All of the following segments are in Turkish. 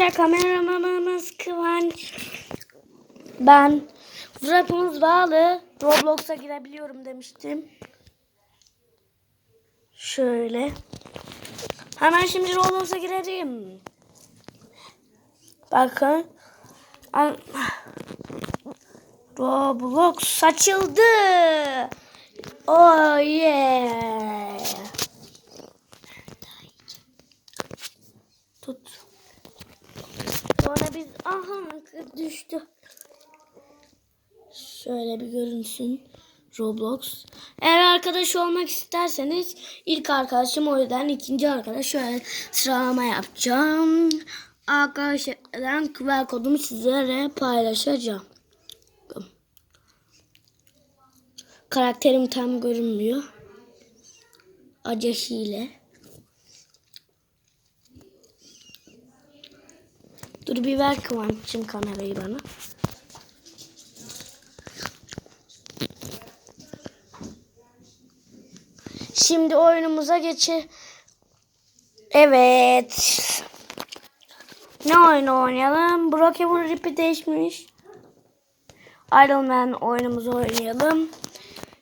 Arkadaşlar kameramanımız Kıvanç. Ben Fırat'ımız bağlı. Roblox'a girebiliyorum demiştim. Şöyle. Hemen şimdi Roblox'a girelim. Bakın. Roblox açıldı. Oh yeah. Tut. Sonra biz aha düştü. Şöyle bir görünsün. Roblox. Eğer arkadaş olmak isterseniz ilk arkadaşım o yüzden ikinci arkadaş şöyle sıralama yapacağım. Arkadaşlardan QR kodumu sizlere paylaşacağım. Karakterim tam görünmüyor. Acı hile. Dur bir ver Kıvanç'cığım kamerayı bana. Şimdi oyunumuza geçe. Evet. Ne oyunu oynayalım? Brokeman Rip'i değişmiş. Iron Man oyunumuzu oynayalım.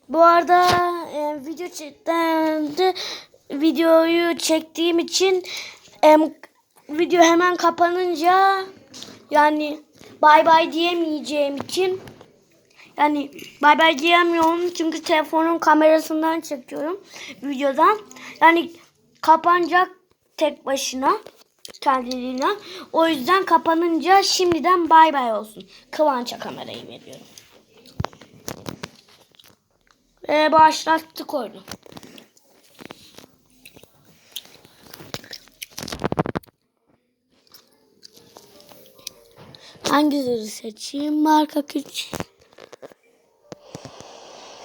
Bu arada e, video çekten de videoyu çektiğim için em, video hemen kapanınca yani bay bay diyemeyeceğim için yani bay bay diyemiyorum çünkü telefonun kamerasından çekiyorum videodan. Yani kapanacak tek başına kendiliğine. O yüzden kapanınca şimdiden bay bay olsun. Kıvanç'a kamerayı veriyorum. Ve başlattık oyunu. Hangi zırhı seçeyim? Marka küçük.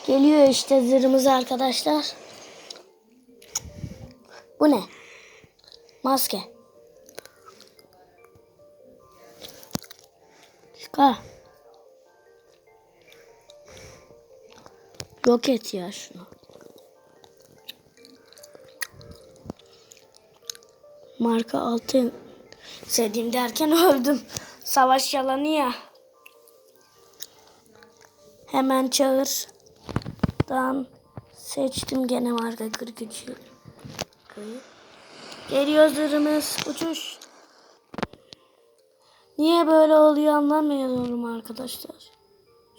Geliyor işte zırhımız arkadaşlar. Bu ne? Maske. Çıkar. Yok et ya şunu. Marka altı sevdiğim derken öldüm. Savaş yalanı ya. Hemen çağır. Dan seçtim gene marka 43. Geliyor zırhımız. Uçuş. Niye böyle oluyor anlamıyorum arkadaşlar.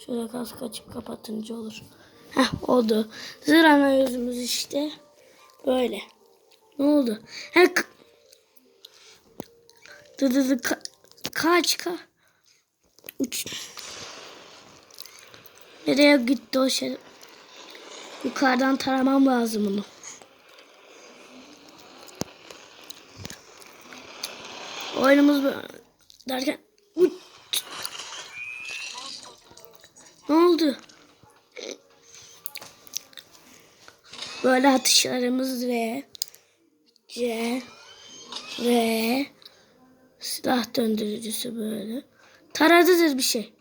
Şöyle kask açıp kapatınca olur. Heh oldu. Zırh ana yüzümüz işte. Böyle. Ne oldu? He, k- dı dı dı kaç ka uç. Nereye gitti o şey? Yukarıdan taramam lazım bunu. Oyunumuz derken uç. ne oldu? Böyle atışlarımız ve C ve silah döndürücüsü böyle. Taradıdır bir şey.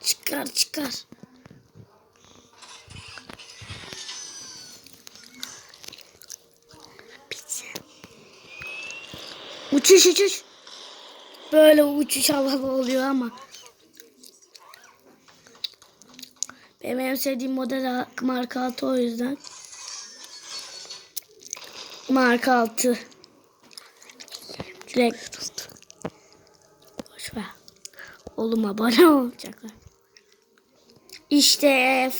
Çıkar çıkar. Uçuş uçuş. Böyle uçuş havalı oluyor ama. Benim en sevdiğim model marka 6 o yüzden. Marka 6. Direkt tut. Boş ver. Oğlum abone olacaklar. İşte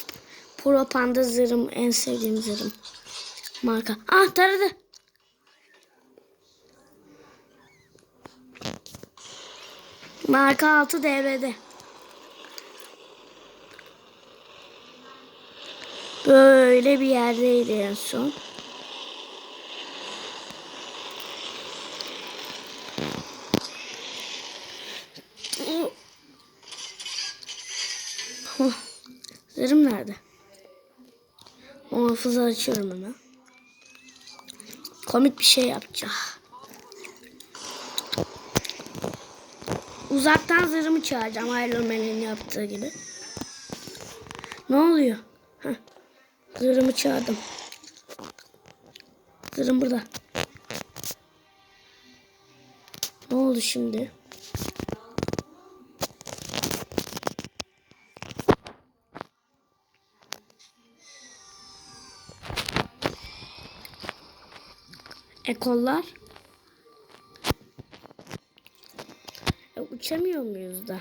Pro Panda zırhım en sevdiğim zırhım. Marka. Ah taradı. Marka 6 devrede. Böyle bir yerdeydi en son. Oh, nerede? Muhafızı açıyorum hemen. Komik bir şey yapacağım. Uzaktan zırhımı çağıracağım Iron Man'in yaptığı gibi. Ne oluyor? Heh. Zırhımı çağırdım. Zırhım burada. Ne oldu şimdi? Ekollar. E, uçamıyor muyuz da?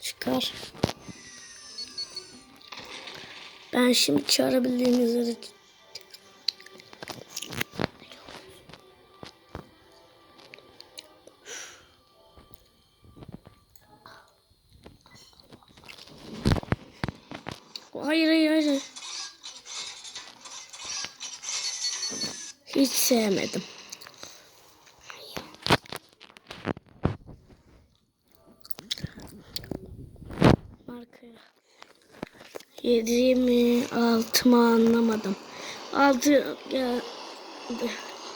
Çıkar. Ben şimdi çağırabildiğim üzere Hayır hayır hayır. Hiç sevmedim. 7 mi 6 mı anlamadım. 6 geldi.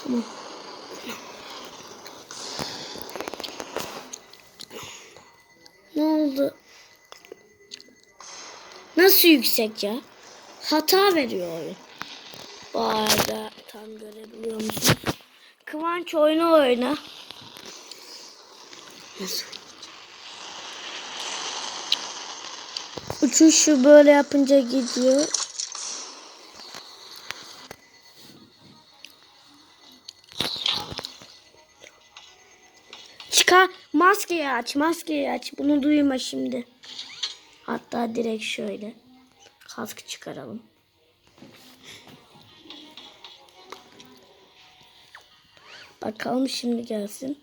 Tamam. Ne oldu? Nasıl yüksek ya? Hata veriyor oyun. Bu arada tam görebiliyor musun? Kıvanç oyna oyna. Nasıl? Uçuşu böyle yapınca gidiyor. Çıkar maskeyi aç maskeyi aç bunu duyma şimdi. Hatta direkt şöyle kask çıkaralım. Bakalım şimdi gelsin.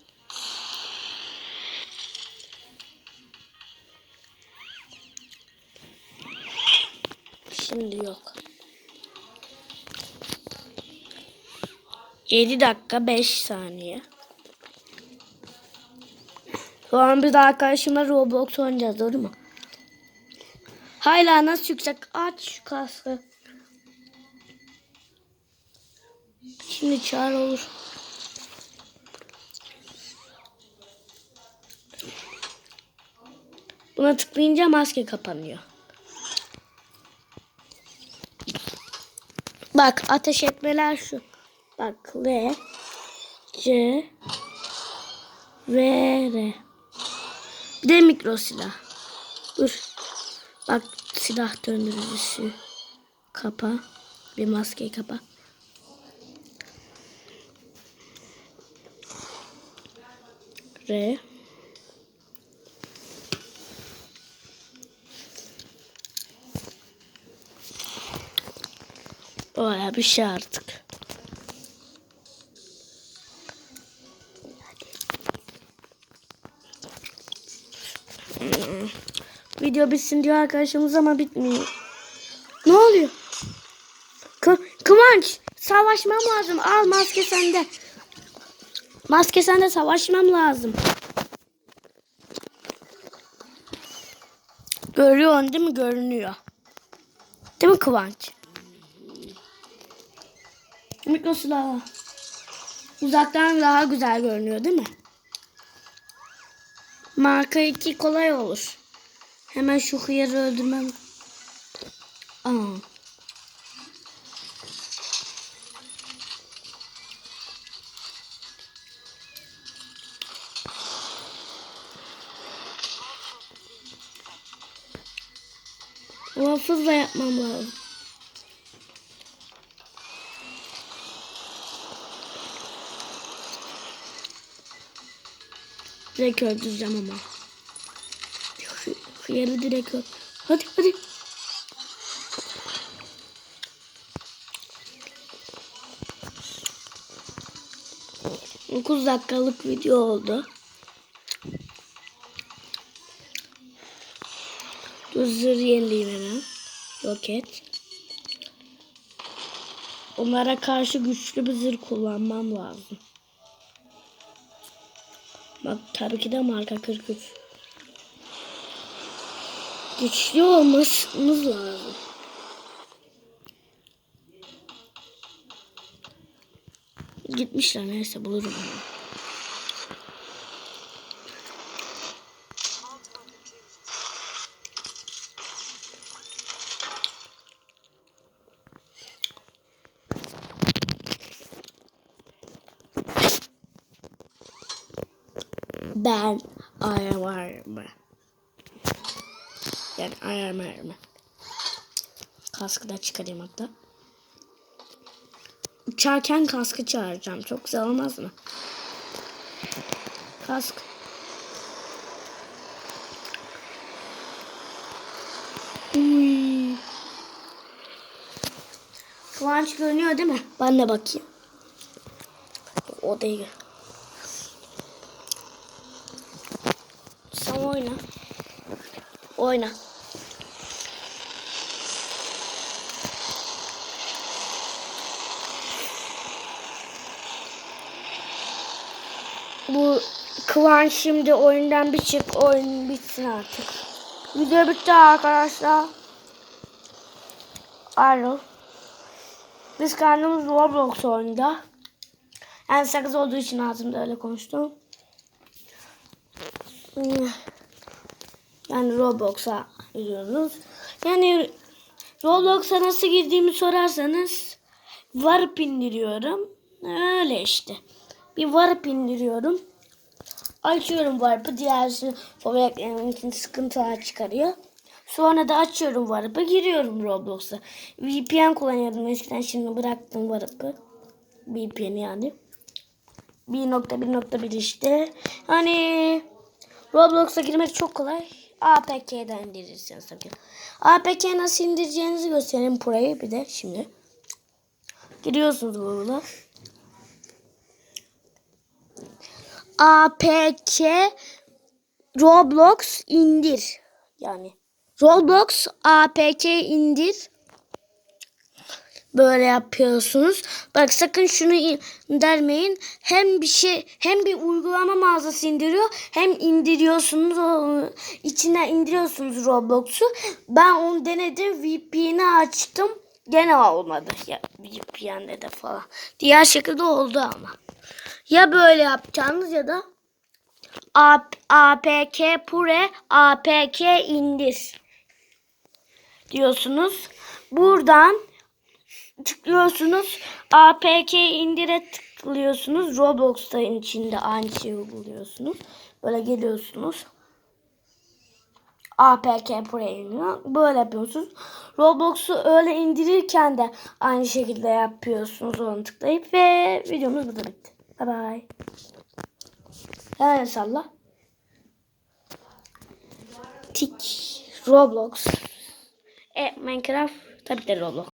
Şimdi yok. 7 dakika 5 saniye. Şu an de arkadaşımla Roblox oynayacağız doğru mu? Hala nasıl yüksek? Aç şu kaskı. Şimdi çağır olur. Buna tıklayınca maske kapanıyor. Bak ateş etmeler şu. Bak V C V R. Bir de mikro silah. Dur. Bak silah döndürücüsü. Kapa. Bir maskeyi kapa. R. Baya bir şey artık. Video bitsin diyor arkadaşımız ama bitmiyor. Ne oluyor? Kı Kıvanç savaşmam lazım. Al maske sende. Maske sende savaşmam lazım. Görüyorsun değil mi? Görünüyor. Değil mi Kıvanç? Mikro silahı. Uzaktan daha güzel görünüyor değil mi? Marka 2 kolay olur. Hemen şu hıyarı öldürmem. Aa. Muhafızla yapmam lazım. Direkt öldüreceğim ama. Hı- Hıyarı direkt öl. Hadi hadi. Dokuz dakikalık video oldu. Dur zırh yenileyim hemen. Roket. Onlara karşı güçlü bir zırh kullanmam lazım. Bak tabii ki de marka 43. Güçlü olmamız lazım. Gitmişler neyse bulurum. onu. Ben Man. Yani Iron Man. Kaskı da çıkarayım hatta. Uçarken kaskı çağıracağım. Çok güzel olmaz mı? Kask. Uy. Kıvanç görünüyor değil mi? Ben de bakayım. O değil. Sen oyna. Oyna. Bu Kıvanç şimdi oyundan bir çık. Oyun bitsin artık. Video bitti arkadaşlar. Alo. Biz kendimiz Roblox oyunda. Yani sakız olduğu için ağzımda öyle konuştum. Yani Roblox'a giriyoruz. Yani Roblox'a nasıl girdiğimi sorarsanız varıp indiriyorum. Öyle işte. Bir varıp indiriyorum. Açıyorum varıpı. Diğerisi favori eklemem için sıkıntılar çıkarıyor. Sonra da açıyorum varıpı. Giriyorum Roblox'a. VPN kullanıyordum eskiden. Şimdi bıraktım varıpı. VPN yani. 1.1.1 işte. Hani Roblox'a girmek çok kolay. APK'den indirirsiniz tabii. APK nasıl indireceğinizi göstereyim burayı bir de şimdi. Giriyorsunuz Google'a. APK Roblox indir. Yani Roblox APK indir. Böyle yapıyorsunuz. Bak sakın şunu indirmeyin. Hem bir şey hem bir uygulama mağazası indiriyor hem indiriyorsunuz o içinden indiriyorsunuz Roblox'u. Ben onu denedim. VPN'i açtım. Gene olmadı. Ya VPN'de de falan. Diğer şekilde oldu ama. Ya böyle yapacaksınız ya da APK Pure APK indir diyorsunuz. Buradan tıklıyorsunuz. APK indire tıklıyorsunuz. Roblox'ta içinde aynı şeyi buluyorsunuz. Böyle geliyorsunuz. APK iniyor. Böyle yapıyorsunuz. Roblox'u öyle indirirken de aynı şekilde yapıyorsunuz. Onu tıklayıp ve videomuz burada bitti. Bye bye. Hemen salla. Tik. Roblox. E, Minecraft. Tabii de Roblox.